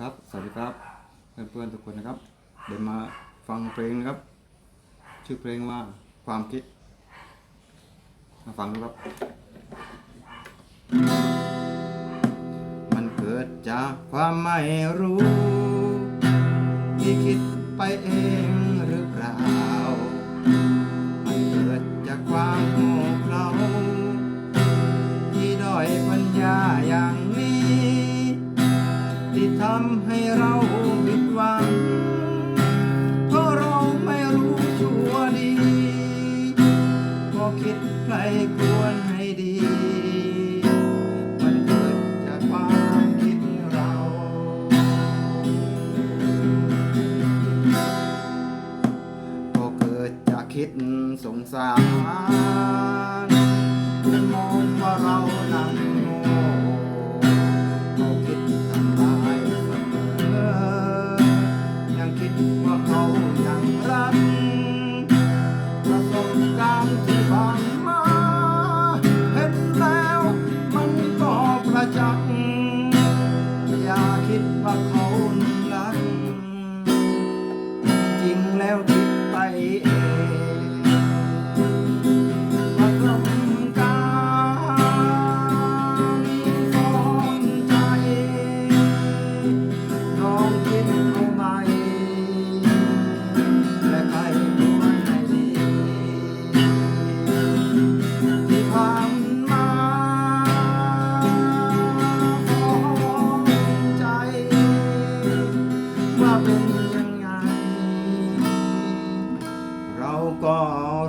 ครับ สวัสดีครับ เพื่อนๆทุกคนนะครับ เดี๋ยวมาฟังเพลงนะครับ ชื่อเพลงว่าความคิด มาฟังดูครับ มันเกิดจากความไม่รู้ ที่คิดไปเองหรือเปล่า มันเกิดจากความโง่เขลาที่ด้อยปัญญาอย่างำให้เราผิดหวัง เพราะเราไม่รู้ชั่วดี ก็คิดใครควรให้ดี มันเกิดจากความคิดเรา ก็เกิดจากคิดสงสาร ว่าเขายังรักประสบการณ์ที่ผ่านมา เห็นแล้วมันก็ประจักษ์อย่าคิดว่าเขารัก จริงแล้วคิดไปเอง ยังไง เราก็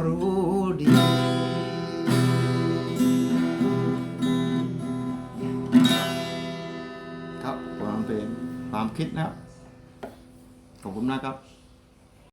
รู้ดีครับความเป็นความคิดนะครับ ขอบคุณนะครับ